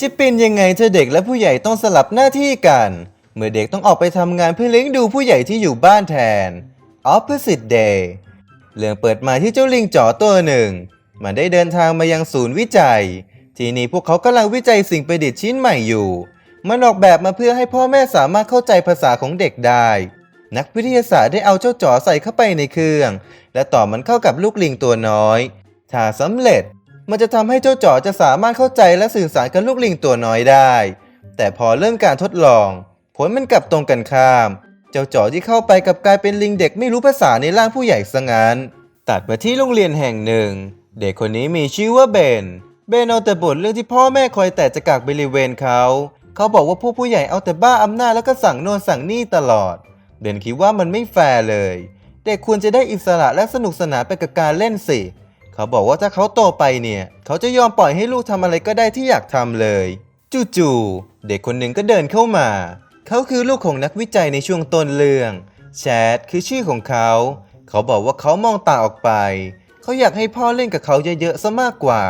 จะเป็นยังไงถ้าเด็กและผู้ใหญ่ต้องสลับหน้าที่กัน เมื่อเด็กต้องออกไปทำงานเพื่อเลี้ยงดูผู้ใหญ่ที่อยู่บ้านแทน Opposite Day เรื่องเปิดมาที่เจ้าลิงจ๋อตัวหนึ่ง มันได้เดินทางมายังศูนย์วิจัย ที่นี่พวกเขากำลังวิจัยสิ่งประดิษฐ์ชิ้นใหม่อยู่ มันออกแบบมาเพื่อให้พ่อแม่สามารถเข้าใจภาษาของเด็กได้ นักวิทยาศาสตร์ได้เอาเจ้าจ๋อใส่เข้าไปในเครื่อง และต่อมันเข้ากับลูกลิงตัวน้อย ถ้าสำเร็จ มันจะทำให้เจ้าจ๋อจะสามารถเข้าใจและสื่อสารกับลูกลิงตัวน้อยได้ แต่พอเริ่มการทดลอง ผลมันกลับตรงกันข้าม เจ้าจ๋อที่เข้าไปกับกลายเป็นลิงเด็กไม่รู้ภาษาในร่างผู้ใหญ่ซะงั้น ตัดมาที่โรงเรียนแห่งหนึ่ง เด็กคนนี้มีชื่อว่าเบน เบนเอาแต่บ่นเรื่องที่พ่อแม่คอยแต่จะกักบริเวณเขา เขาบอกว่าพวกผู้ใหญ่เอาแต่บ้าอำนาจแล้วก็สั่งโน่นสั่งนี่ตลอด เบนคิดว่ามันไม่แฟร์เลย เด็กควรจะได้อิสระและสนุกสนานไปกับการเล่นสิเขาบอกว่าถ้าเขาโตไปเนี่ย เขาจะยอมปล่อยให้ลูกทำอะไรก็ได้ที่อยากทำเลย จู่ๆเด็กคนหนึ่งก็เดินเข้ามา เขาคือลูกของนักวิจัยในช่วงต้นเรื่องแชทคือชื่อของเขา เขาบอกว่าเขามองตาออกไป เขาอยากให้พ่อเล่นกับเขาเยอะๆซะมากกว่า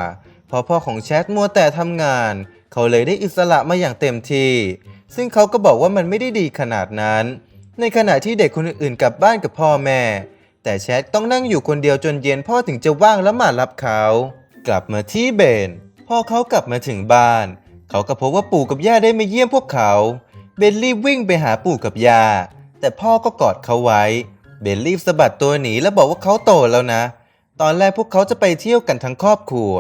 เพราะพ่อของแชทมัวแต่ทำงาน เขาเลยได้อิสระมาอย่างเต็มที่ ซึ่งเขาก็บอกว่ามันไม่ได้ดีขนาดนั้น ในขณะที่เด็กคนอื่นๆกลับบ้านกับพ่อแม่ แต่แชทต้องนั่งอยู่คนเดียวจนเย็นพ่อถึงจะว่างแล้วมารับเขา กลับมาที่เบน พ่อเขากลับมาถึงบ้าน เขาก็พบว่าปู่กับย่าได้มาเยี่ยมพวกเขา เบนรีบวิ่งไปหาปู่กับย่า แต่พ่อก็กอดเขาไว้ เบนรีบสะบัดตัวหนีและบอกว่าเขาโตแล้วนะ ตอนแรกพวกเขาจะไปเที่ยวกันทั้งครอบครัว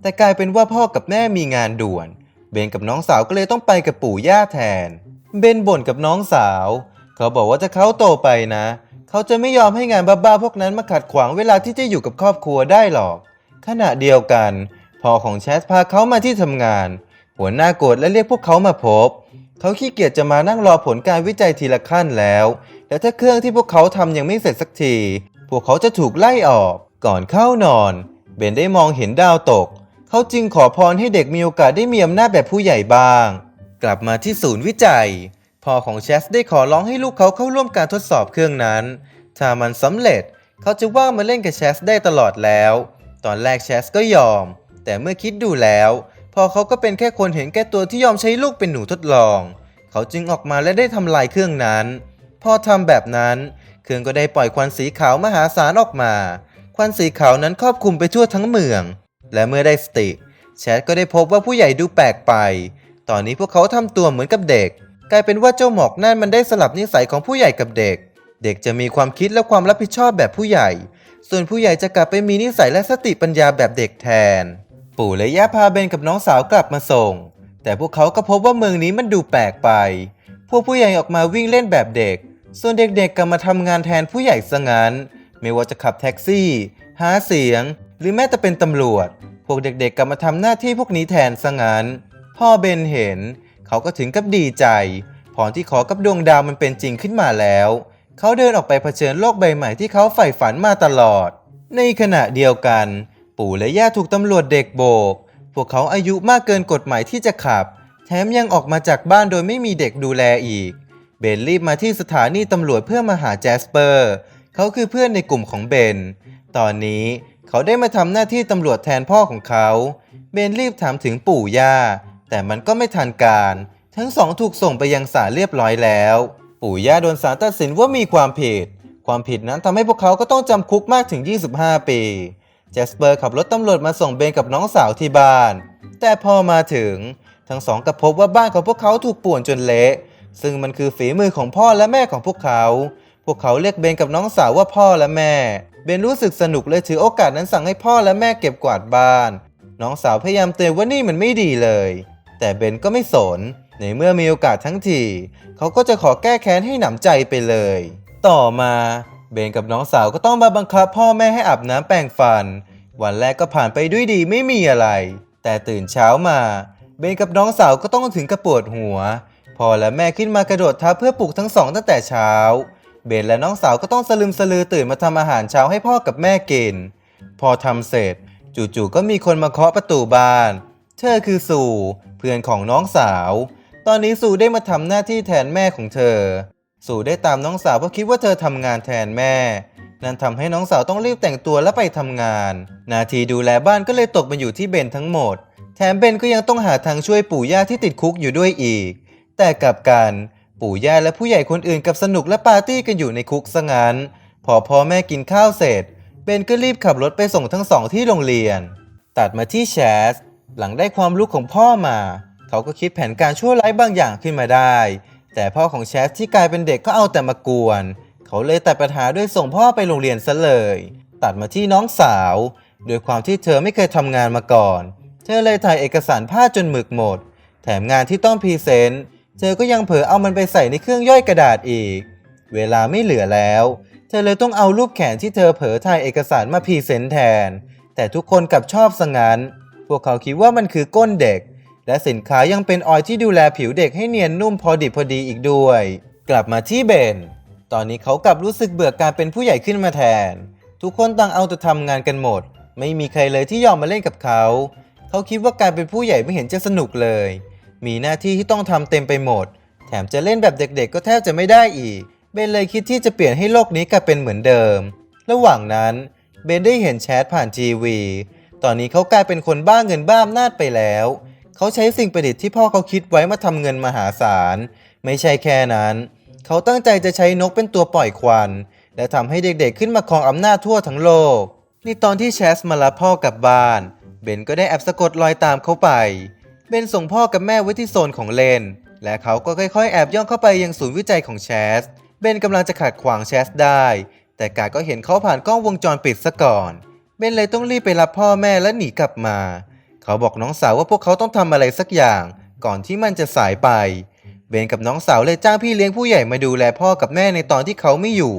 แต่กลายเป็นว่าพ่อกับแม่มีงานด่วน เบนกับน้องสาวก็เลยต้องไปกับปู่ย่าแทน เบนบ่นกับน้องสาว เขาบอกว่าถ้าเขาโตไปนะเเขาจะไม่ยอมให้งานบ้าๆพวกนั้นมาขัดขวางเวลาที่จะอยู่กับครอบครัวได้หรอก ขณะเดียวกันพ่อของแชทพาเขามาที่ทำงาน หัวหน้าโกรธและเรียกพวกเขามาพบ เขาขี้เกียจจะมานั่งรอผลการวิจัยทีละขั้นแล้ว และถ้าเครื่องที่พวกเขาทำยังไม่เสร็จสักที พวกเขาจะถูกไล่ออก ก่อนเข้านอน เบนได้มองเห็นดาวตก เขาจึงขอพรให้เด็กมีโอกาสได้มีอำนาจแบบผู้ใหญ่บ้าง กลับมาที่ศูนย์วิจัย พ่อของแชสได้ขอร้องให้ลูกเขาเข้าร่วมการทดสอบเครื่องนั้น ถ้ามันสำเร็จเขาจะว่างมาเล่นกับแชสได้ตลอดแล้ว ตอนแรกแชสก็ยอม แต่เมื่อคิดดูแล้วพอเขาก็เป็นแค่คนเห็นแก่ตัวที่ยอมใช้ลูกเป็นหนูทดลอง เขาจึงออกมาและได้ทำลายเครื่องนั้นพอทำแบบนั้นเครื่องก็ได้ปล่อยควันสีขาวมหาศาลออกมา ควันสีขาวนั้นครอบคลุมไปทั่วทั้งเมือง และเมื่อได้สติแชทก็ได้พบว่าผู้ใหญ่ดูแปลกไป ตอนนี้พวกเขาทำตัวเหมือนกับเด็ก กลายเป็นว่าเจ้าหมอกนั่นมันได้สลับนิสัยของผู้ใหญ่กับเด็ก เด็กจะมีความคิดและความรับผิดชอบแบบผู้ใหญ่ ส่วนผู้ใหญ่จะกลับไปมีนิสัยและสติปัญญาแบบเด็กแทน ปู่และย่าพาเบนกับน้องสาวกลับมาส่ง แต่พวกเขาก็พบว่าเมืองนี้มันดูแปลกไป พวกผู้ใหญ่ออกมาวิ่งเล่นแบบเด็ก ส่วนเด็กๆกลับมาทำงานแทนผู้ใหญ่ซะงั้น ไม่ว่าจะขับแท็กซี่ หาเสียง หรือแม้แต่เป็นตำรวจ พวกเด็กๆกลับมาทำหน้าที่พวกนี้แทนซะงั้น พ่อเบนเห็น เขาก็ถึงกับดีใจพรที่ขอกับดวงดาวมันเป็นจริงขึ้นมาแล้ว เขาเดินออกไปเผชิญโลกใบใหม่ที่เขาใฝ่ฝันมาตลอด ในขณะเดียวกัน ปู่และย่าถูกตำรวจเด็กโบก พวกเขาอายุมากเกินกฎหมายที่จะขับ แถมยังออกมาจากบ้านโดยไม่มีเด็กดูแลอีก เบนรีบมาที่สถานีตำรวจเพื่อมาหาแจสเปอร์ เขาคือเพื่อนในกลุ่มของเบน ตอนนี้เขาได้มาทำหน้าที่ตำรวจแทนพ่อของเขา เบนรีบถามถึงปู่ย่า แต่มันก็ไม่ทันการ ทั้งสองถูกส่งไปยังศาลเรียบร้อยแล้ว ปู่ย่าโดนศาลตัดสินว่ามีความผิด ความผิดนั้นทำให้พวกเขาก็ต้องจำคุกมากถึง 25 ปีแจสเปอร์ขับรถตำรวจมาส่งเบนกับน้องสาวที่บ้าน แต่พอมาถึง ทั้งสองก็พบว่าบ้านของพวกเขาถูกป่วนจนเละ ซึ่งมันคือฝีมือของพ่อและแม่ของพวกเขา พวกเขาเรียกเบนกับน้องสาวว่าพ่อและแม่ เบนรู้สึกสนุกเลยถือโอกาสนั้นสั่งให้พ่อและแม่เก็บกวาดบ้าน น้องสาวพยายามเตือนว่านี่มันไม่ดีเลย แต่เบนก็ไม่สน ในเมื่อมีโอกาสทั้งที เขาก็จะขอแก้แค้นให้หนำใจไปเลย ต่อมาเบนกับน้องสาวก็ต้องมาบังคับพ่อแม่ให้อาบน้ำแปรงฟัน วันแรกก็ผ่านไปด้วยดีไม่มีอะไร แต่ตื่นเช้ามา เบนกับน้องสาวก็ต้องถึงกระปวดหัวพ่อและแม่ขึ้นมากระโดดทับเพื่อปลุกทั้งสองตั้งแต่เช้า เบนและน้องสาวก็ต้องสลึมสลือตื่นมาทำอาหารเช้าให้พ่อกับแม่กิน พอทำเสร็จ จู่ๆก็มีคนมาเคาะประตูบ้าน เธอคือสู่ พื่อนของน้องสาว ตอนนี้สู่ได้มาทำหน้าที่แทนแม่ของเธอ สู่ได้ตามน้องสาวเพราะคิดว่าเธอทำงานแทนแม่ นั่นทำให้น้องสาวต้องรีบแต่งตัวและไปทำงาน นาทีดูแลบ้านก็เลยตกมาอยู่ที่เบนทั้งหมด แถมเบนก็ยังต้องหาทางช่วยปู่ย่าที่ติดคุกอยู่ด้วยอีก แต่กลับกันปู่ย่าและผู้ใหญ่คนอื่นกับสนุกและปาร์ตี้กันอยู่ในคุกซะงั้น พอพ่อแม่กินข้าวเสร็จ เบนก็รีบขับรถไปส่งทั้งสองที่โรงเรียน ตัดมาที่แชส หลังได้ความรู้ของพ่อมา เขาก็คิดแผนการชั่วร้ายบางอย่างขึ้นมาได้ แต่พ่อของแชสที่กลายเป็นเด็กก็เอาแต่มากวน เขาเลยตัดปัญหาด้วยส่งพ่อไปโรงเรียนซะเลย ตัดมาที่น้องสาว โดยความที่เธอไม่เคยทำงานมาก่อน เธอเลยถ่ายเอกสารผ้าจนหมึกหมด แถมงานที่ต้องพรีเซนต์เธอก็ยังเผลอเอามันไปใส่ในเครื่องย่อยกระดาษอีก เวลาไม่เหลือแล้ว เธอเลยต้องเอารูปแขนที่เธอเผลอถ่ายเอกสารมาพรีเซนต์แทน แต่ทุกคนกลับชอบซะงั้น พวกเขาคิดว่ามันคือก้นเด็ก และสินค้ายังเป็นออยที่ดูแลผิวเด็กให้เนียนนุ่มพอดิบพอดีอีกด้วย กลับมาที่เบน ตอนนี้เขากลับรู้สึกเบื่อการเป็นผู้ใหญ่ขึ้นมาแทน ทุกคนต่างเอาแต่ทำงานกันหมด ไม่มีใครเลยที่ยอมมาเล่นกับเขา เขาคิดว่าการเป็นผู้ใหญ่ไม่เห็นจะสนุกเลย มีหน้าที่ที่ต้องทำเต็มไปหมด แถมจะเล่นแบบเด็ก ๆ ก็แทบจะไม่ได้อีก เบนเลยคิดที่จะเปลี่ยนให้โลกนี้กลับเป็นเหมือนเดิม ระหว่างนั้นเบนได้เห็นแชทผ่านทีวี ตอนนี้เขากลายเป็นคนบ้าเงินบ้าอำนาจไปแล้ว เขาใช้สิ่งประดิษฐ์ที่พ่อเขาคิดไว้มาทำเงินมหาศาล ไม่ใช่แค่นั้น เขาตั้งใจจะใช้นกเป็นตัวปล่อยควัน และทำให้เด็กๆขึ้นมาครองอำนาจทั่วทั้งโลก นี่ตอนที่แชสมารับพ่อกลับบ้าน เบนก็ได้แอบสะกดรอยตามเขาไป เบนส่งพ่อกับแม่ไว้ที่โซนของเลน และเขาก็ค่อยๆ แอบย่องเข้าไปยังศูนย์วิจัยของแชส เบนกำลังจะขัดขวางแชสได้ แต่กาก็เห็นเขาผ่านกล้องวงจรปิดซะก่อน เบนเลยต้องรีบไปรับพ่อแม่และหนีกลับมา เขาบอกน้องสาวว่าพวกเขาต้องทำอะไรสักอย่าง ก่อนที่มันจะสายไป เบนกับน้องสาวเลยจ้างพี่เลี้ยงผู้ใหญ่มาดูแลพ่อกับแม่ในตอนที่เขาไม่อยู่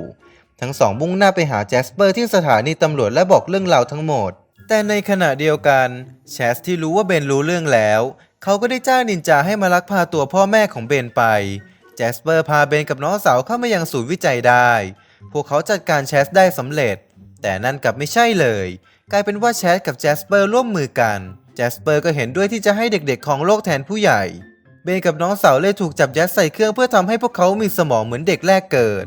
ทั้งสองมุ่งหน้าไปหาแจสเปอร์ที่สถานีตำรวจและบอกเรื่องราวทั้งหมด แต่ในขณะเดียวกันแชสที่รู้ว่าเบนรู้เรื่องแล้ว เขาก็ได้จ้างนินจาให้มาลักพาตัวพ่อแม่ของเบนไปแจสเปอร์พาเบนกับน้องสาวเข้ามายังศูนย์วิจัยได้ พวกเขาจัดการแชสได้สำเร็จ แต่นั่นกลับไม่ใช่เลย กลายเป็นว่าแชสกับแจสเปอร์ร่วมมือกันแจสเปอร์ก็เห็นด้วยที่จะให้เด็กๆของโลกแทนผู้ใหญ่ เบนกับน้องสาวเลยถูกจับยัดใส่เครื่องเพื่อทำให้พวกเขามีสมองเหมือนเด็กแรกเกิด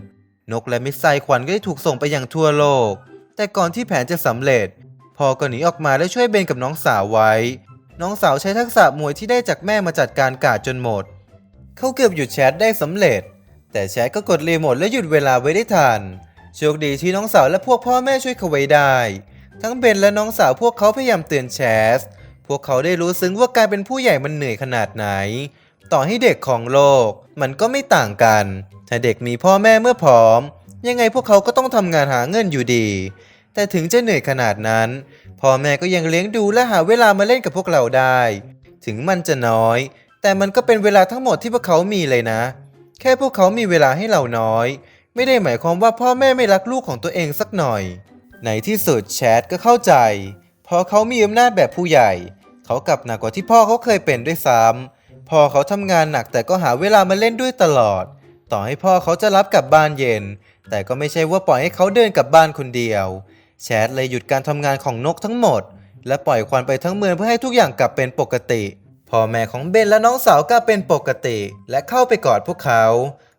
นกและมิสไซล์ควันก็ได้ถูกส่งไปยังทั่วโลก แต่ก่อนที่แผนจะสำเร็จ พอก็หนีออกมาและช่วยเบนกับน้องสาวไว้ น้องสาวใช้ทักษะมวยที่ได้จากแม่มาจัดการกาดจนหมด เขาเกือบหยุดแชทได้สำเร็จ แต่แชทก็กดรีโมทและหยุดเวลาไว้ได้ทัน โชคดีที่น้องสาวและพวกพ่อแม่ช่วยเขาไว้ได้ ทั้งเบนและน้องสาวพวกเขาพยายามเตือนแชส พวกเขาได้รู้ซึ้งว่าการเป็นผู้ใหญ่มันเหนื่อยขนาดไหน ต่อให้เด็กของโลก มันก็ไม่ต่างกัน ถ้าเด็กมีพ่อแม่เมื่อพร้อม ยังไงพวกเขาก็ต้องทำงานหาเงินอยู่ดี แต่ถึงจะเหนื่อยขนาดนั้น พ่อแม่ก็ยังเลี้ยงดูและหาเวลามาเล่นกับพวกเราได้ ถึงมันจะน้อย แต่มันก็เป็นเวลาทั้งหมดที่พวกเขามีเลยนะ แค่พวกเขามีเวลาให้เราน้อย ไม่ได้หมายความว่าพ่อแม่ไม่รักลูกของตัวเองสักหน่อย ในที่สุดแชทก็เข้าใจพอเขามีอำนาจแบบผู้ใหญ่ เขากลับหนักกว่าที่พ่อเขาเคยเป็นด้วยซ้ำพ่อเขาทำงานหนักแต่ก็หาเวลามาเล่นด้วยตลอด ต่อให้พ่อเขาจะรับกลับบ้านเย็น แต่ก็ไม่ใช่ว่าปล่อยให้เขาเดินกลับบ้านคนเดียว แชทเลยหยุดการทำงานของนกทั้งหมด และปล่อยควันไปทั้งเมืองเพื่อให้ทุกอย่างกลับเป็นปกติพ่อแม่ของเบนและน้องสาวก็เป็นปกติ และเข้าไปกอดพวกเขา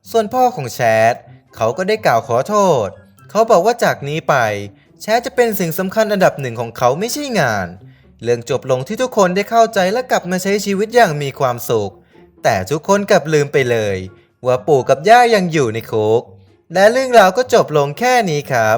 ส่วนพ่อของแชท เขาก็ได้กล่าวขอโทษ เขาบอกว่าจากนี้ไป แชทจะเป็นสิ่งสำคัญอันดับหนึ่งของเขาไม่ใช่งาน เรื่องจบลงที่ทุกคนได้เข้าใจและกลับมาใช้ชีวิตอย่างมีความสุข แต่ทุกคนกลับลืมไปเลย ว่าปู่กับย่ายังอยู่ในคุกและเรื่องราวก็จบลงแค่นี้ครับ